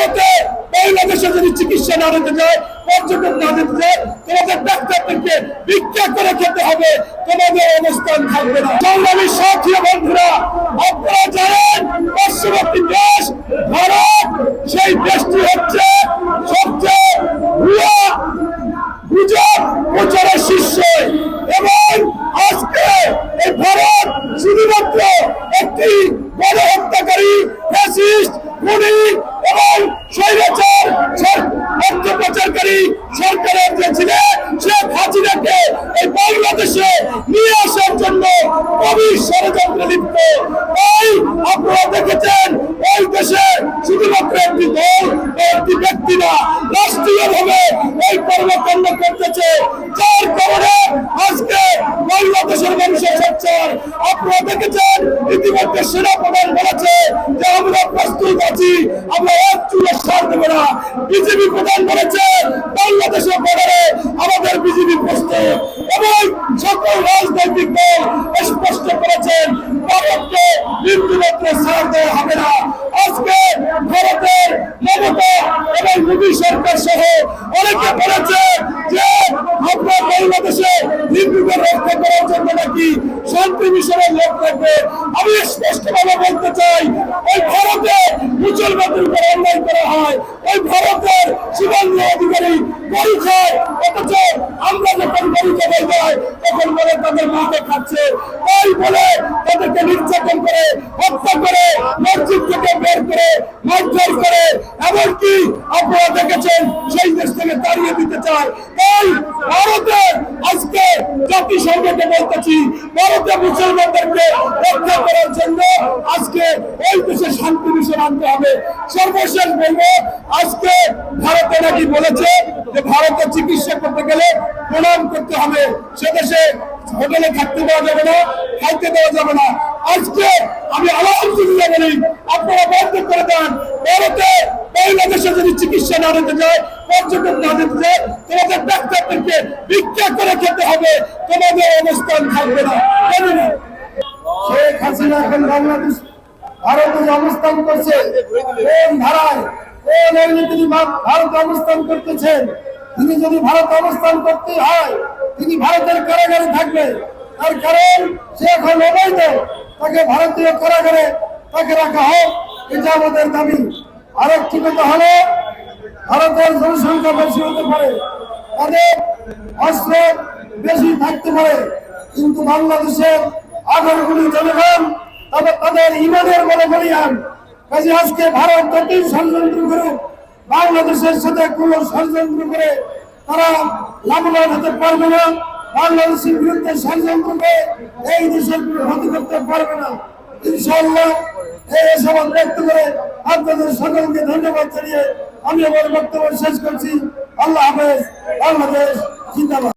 ভারতে বাংলাদেশে যদি চিকিৎসা না দিতে যায়, পর্যটক না দিতে যায়, তোমাদের ডাক্তারদেরকে ভিক্ষা করে খেতে হবে, তোমাদের অবস্থান থাকবে না। সংগ্রামী সাথী বন্ধুরা, আপনারা জানেন পার্শ্ববর্তী দেশ ভারত সেই দেশটি হচ্ছে সবচেয়ে ভুয়া গুজব প্রচারের শীর্ষ এবং আজকে এই ভারত শুধুমাত্র একটি গণহত্যাকারী ফ্যাসিস্ট খুনি এবং স্বৈরাচার সর- অর্থ প্রচারকারী সরকারের যে ছিল শেখ হাসিনাকে এই বাংলাদেশে নিয়ে আসার জন্য কবি ষড়যন্ত্র লিপ্ত। তাই আপনারা দেখেছেন ওই দেশে শুধুমাত্র একটি দল, একটি ব্যক্তি না, রাষ্ট্রীয়ভাবে এই কর্মকাণ্ড করতেছে। যার কারণে আজকে বাংলাদেশের মানুষের সচ্চার আপনারা দেখেছেন, ইতিমধ্যে সেনা প্রধান বলেছে যে, আমরা প্রস্তুত আছি, আমরা এক চুলের সার দেবো না। বিজেপি প্রধান বলেছে বাংলাদেশের বর্ডারে আমাদের বিজেপি প্রস্তুত এবং সকল রাজনৈতিক দল স্পষ্ট করেছেন ভারতকে ছাড় দেওয়া হবে না। আজকে ভারতের মমতা এবং মোদী সরকার সহ অনেকে বলেছে যে আপনার বাংলাদেশে হিন্দুদের রক্ষা করার জন্য নাকি শান্তি মিশনের লোক থাকবে আমি স্পষ্টভাবে বলতে চাই, ওই ভারতে মুসলমানদের উপর অন্যায় করা হয়, ওই ভারতের বলে তাদেরকে নির্যাতন করে, হত্যা করে, মসজিদ থেকে বের করে, মারধর করে। এমনকি আপনারা দেখেছেন, সেই দেশ থেকে তাড়িয়ে দিতে চায়। তাই ভারতে আজকে জাতিসংঘকে বলতেছি ভারতে মুসলমানদেরকে রক্ষা করার জন্য আজকে ওই দেশে শান্তি মিশন আনতে হবে। সর্বশেষ বলব, আজকে ভারতে নাকি বলেছে যে ভারতে চিকিৎসা করতে গেলে প্রণাম করতে হবে? সে হোটেলে থাকতে দেওয়া যাবে না, খাইতে দেওয়া যাবে না। আজকে আমি আলহামদুলিল্লাহ বলি, আপনারা বন্ধ করে দেন। ভারতে বাংলাদেশে যদি চিকিৎসা না দিতে যায়, পর্যটক না দিতে যায়, তোমাদের ডাক্তারদেরকে ভিক্ষা করে খেতে হবে। তোমাদের অবস্থান থাকবে না। ধন্যবাদ। শেখ হাসিনা এখন বাংলাদেশ, ভারতে অবস্থান করছে, কোন ধারায় কোন আইনে তিনি ভারতে অবস্থান করতেছেন। তিনি যদি ভারতে অবস্থান করতে হয়, তিনি ভারতের কারাগারে থাকবে। তার কারণ, সে এখন অবৈধ। তাকে ভারতীয় কারাগারে তাকে রাখা হোক, এটা আমাদের দাবি। আরেকটি কথা হলো, ভারতের জনসংখ্যা বেশি হতে পারে। তাদের অস্ত্র বেশি থাকতে পারে। কিন্তু বাংলাদেশের আগরগুলি জনগণ, তবে তাদের ইমানের বলে বলিয়ান কাজে আজকে ভারত জটিল ষড়যন্ত্র করুক বাংলাদেশের সাথে কোন ষড়যন্ত্র করে তারা লাভবান হতে পারবে না। বাংলাদেশের বিরুদ্ধে ষড়যন্ত্র করে এই দেশের ক্ষতি করতে পারবে না। ইনশাআল্লাহ এই সভা ব্যক্ত করে আপনাদের সকলকে ধন্যবাদ জানিয়ে আমি আমার বক্তব্য শেষ করছি। আল্লাহ হাফেজ, বাংলাদেশ জিন্দাবাদ।